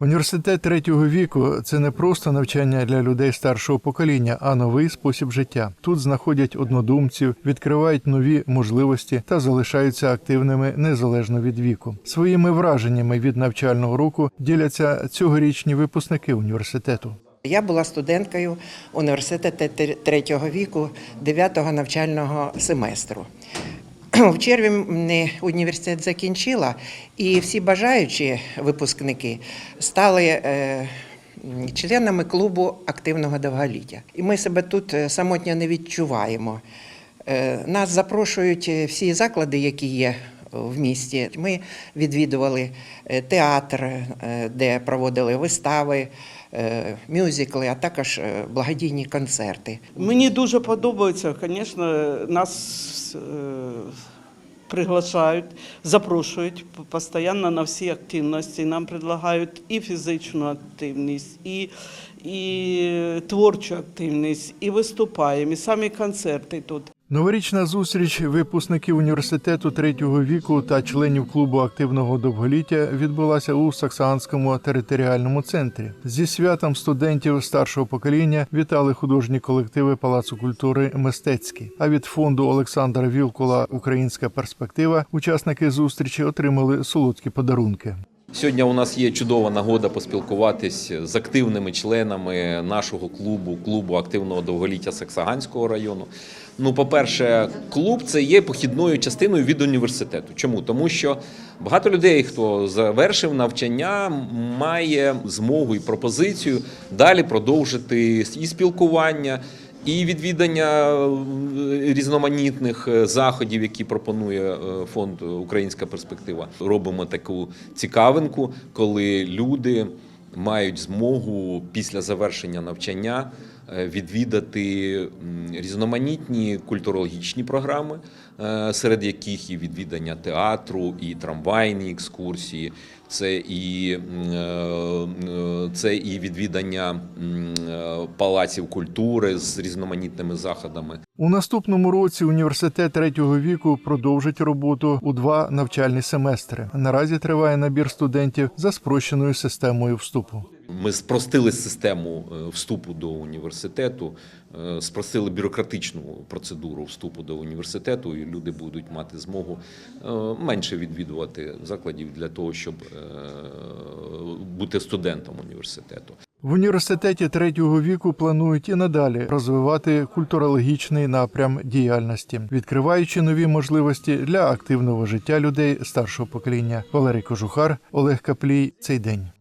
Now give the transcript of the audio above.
Університет третього віку це не просто навчання для людей старшого покоління, а новий спосіб життя. Тут знаходять однодумців, відкривають нові можливості та залишаються активними незалежно від віку. Своїми враженнями від навчального року діляться цьогорічні випускники університету. Я була студенткою університету третього віку 9-го навчального семестру. В червні університет закінчила, і всі бажаючі випускники стали е, членами клубу активного довголіття. І ми себе тут е, самотньо не відчуваємо. Е, Нас запрошують всі заклади, які є в місті. Ми відвідували е, театр, е, де проводили вистави, е, мюзикли, а також благодійні концерти. Мені дуже подобається, звісно, нас приглашають, запрошують постійно на всі активності. Нам предлагають і фізичну активність, і, і творчу активність, і виступаємо, і самі концерти тут. Новорічна зустріч випускників університету третього віку та членів клубу активного довголіття відбулася у Саксанському територіальному центрі. Зі святом студентів старшого покоління вітали художні колективи Палацу культури Мистецький. А від фонду Олександра Вілкула Українська перспектива учасники зустрічі отримали солодкі подарунки. Сьогодні у нас є чудова нагода поспілкуватись з активними членами нашого клубу, клубу активного довголіття Саксаганського району. Ну, по-перше, клуб це є похідною частиною від університету. Чому? Тому що багато людей, хто завершив навчання, має змогу і пропозицію далі продовжити і спілкування. І відвідання е, різноманітних е, заходів, які пропонує е, фонд Українська перспектива. Робимо таку цікавинку, коли люди мають змогу після завершення навчання відвідати різноманітні культурологічні програми, серед яких і відвідання театру, і трамвайні екскурсії. Це і, це і відвідання е, палаців культури з різноманітними заходами. У наступному році університет третього віку продовжить роботу у два навчальні семестри. Наразі триває набір студентів за спрощеною системою вступу. Ми спростили систему е, вступу до університету, е, спростили бюрократичну процедуру вступу до університету, і люди будуть мати змогу менше відвідувати закладів для того, щоб бути студентом університету. В університеті третього віку планують і надалі розвивати культурологічний напрям діяльності, відкриваючи нові можливості для активного життя людей старшого покоління. Валерій Кожухар, Олег Каплій. Цей день.